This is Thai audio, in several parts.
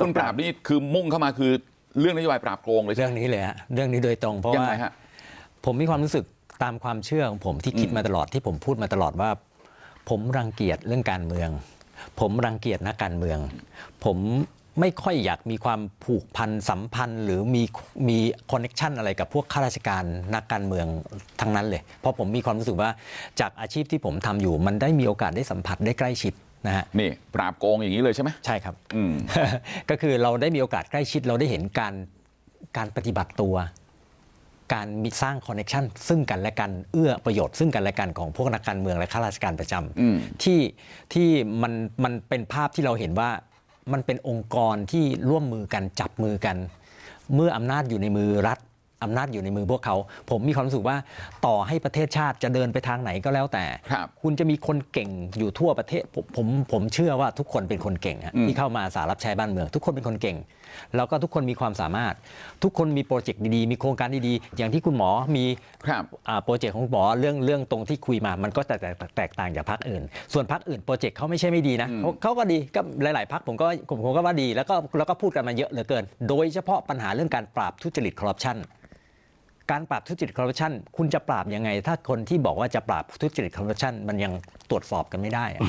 คุณปราบนี่คือมุ่งเข้ามาคือเรื่องนโยบายปราบโกงเลยใช่เรื่ไหอมงนี้เลยฮะเรื่องนี้โดยตรงเพราะยังว่าไงฮะ ผมมีความรู้สึกตามความเชื่อของผมที่คิดอืมมาตลอดที่ผมพูดมาตลอดว่า ผมรังเกียจเรื่องการเมือง ผมรังเกียจนักการเมือง ผมไม่ค่อยอยากมีความผูกพันสัมพันธ์ หรือมีมีคอนเน็ชันอะไรกับพวกข้าราชการนักการเมืองทั้งนั้นเลย เพราะผมมีความรู้สึกว่าจากอาชีพที่ผมทำอยู่ มันได้มีโอกาสได้สัมผัสได้ใกล้ชิด นะฮะนี่ปราบโกงอย่างนี้เลยใช่ไหมใช่ครับอืมก็คือเราได้มีโอกาสใกล้ชิดเราได้เห็นการการปฏิบัติตัว การมีสร้างคอนเน t ชันซึ่งกันและกันเอื้อประโยชน์ซึ่งกันและกันของพวกนักการเมืองและข้าราชการประจอืมำที่ที่มันมันเป็นภาพที่เราเห็นว่ามันเป็นองค์กรที่ร่วมมือกันจับมือกัน เมื่ออำนาจอยู่ในมือรัฐ อำนาจอยู่ในมือพวกเขา ผมมีความรู้สึกว่าต่อให้ประเทศชาติจะเดินไปทางไหนก็แล้วแต่ครับคุณจะมีคนเก่งอยู่ทั่วประเทศผมผมผมเชื่อว่าทุกคนเป็นคนเก่งฮะอืมที่เข้ามาสารับใช้บ้านเมือง ทุกคนเป็นคนเก่ง แล้วก็ทุกคนมีความสามารถ ทุกคนมีโปรเจกต์ดีๆ มีโครงการดีๆ อย่างที่คุณหมอมีครับอ่าโปรเจกต์ของคุณหมอเรื่องเรื่องตรงที่คุยมา มันก็แตกแตกแตกต่างจากพรรคอื่น ส่วนพรรคอื่นโปรเจกต์เขาไม่ใช่ไม่ดีนะอืมเขาเขาก็ดีก็หลาย ๆพรรคผมก็ผมผมก็ว่าดีแล้วก็แล้วก็พูดกันมาเยอะเหลือเกิน โดยเฉพาะปัญหาเรื่องการปราบทุจริตคอร์รัปชัน การปราบทุจริตคอร์รัปชันคุณจะปราบยังไง ถ้าคนที่บอกว่าจะปราบทุจริตคอร์รัปชันมันยังตรวจสอบกันไม่ได้อะ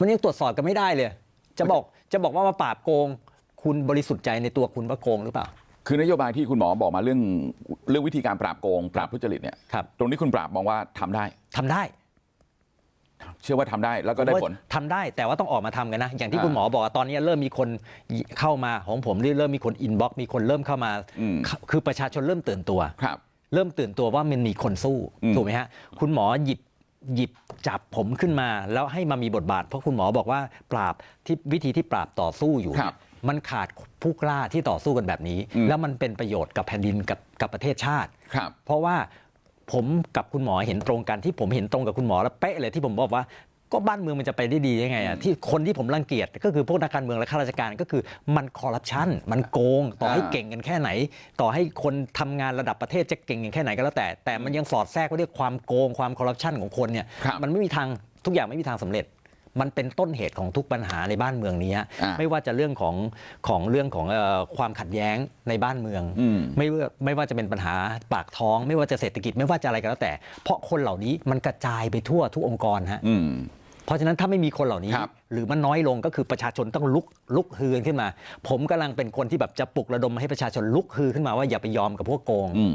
มันยังตรวจสอบกันไม่ได้เลย จะบอกจะบอกว่ามาปราบโกง คุณบริสุทธิ์ใจในตัวคุณว่าโกงหรือเปล่า คือนโยบายที่คุณหมอบอกมาเรื่องเรื่องวิธีการปราบโกง ปราบทุจริตเนี่ยครับ ตรงนี้คุณปราบมองว่าทำได้ ทำได้ เชื่อว่าทำได้แล้วก็ได้ผลทำได้แต่ว่าต้องออกมาทำกันนะ อย่างที่อ่าคุณหมอบอกว่าตอนนี้เริ่มมีคนเข้ามาของผมเริ่มมีคนอินบ็อกมีคนเริ่มเข้ามาอืมคือประชาชนเริ่มตื่นตัวครับ เริ่มตื่นตัวว่ามันมีคนสู้อืมถูกไหมฮะคุณหมอหยิบหยิบจับผมขึ้นมา แล้วให้มามีบทบาท เพราะคุณหมอบอกว่าปราบที่วิธีที่ปราบต่อสู้อยู่ครับเนี่ยมันขาดผู้กล้าที่ต่อสู้กันแบบนี้อืมแล้วมันเป็นประโยชน์กับแผ่นดินกับกับประเทศชาติครับเพราะว่า ผมกับคุณหมอเห็นตรงกันที่ผมเห็นตรงกับคุณหมอแล้วเป๊ะเลยที่ผมบอกว่าก็บ้านเมืองมันจะไปได้ดียังไงอะที่คนที่ผมรังเกียจก็คือพวกนักการเมืองและข้าราชการก็คือมันคอร์รัปชันมันโกง ต่อให้อ่าเก่งกันแค่ไหน ต่อให้คนทำงานระดับประเทศจะเก่งกันแค่ไหนก็แล้วแต่ แต่มันยังสอดแทรกไว้ด้วยความโกงความคอร์รัปชันของคนเนี่ยครับมันไม่มีทางทุกอย่างไม่มีทางสำเร็จ มันเป็นต้นเหตุของทุกปัญหาในบ้านเมืองนี้ฮะอ่าไม่ว่าจะเรื่องของของเรื่องของเอ่อความขัดแย้งในบ้านเมืองอืมไม่ว่าไม่ว่าจะเป็นปัญหาปากท้อง ไม่ว่าจะเศรษฐกิจไม่ว่าจะอะไรก็แล้วแต่ เพราะคนเหล่านี้มันกระจายไปทั่วทุกองค์กรฮะอืมเพราะฉะนั้นถ้าไม่มีคนเหล่านี้ครับหรือมันน้อยลงก็คือประชาชนต้องลุกลุกฮือขึ้นมา ผมกำลังเป็นคนที่แบบจะปลุกระดมให้ประชาชนลุกฮือขึ้นมาว่าอย่าไปยอมกับพวกโกงอืม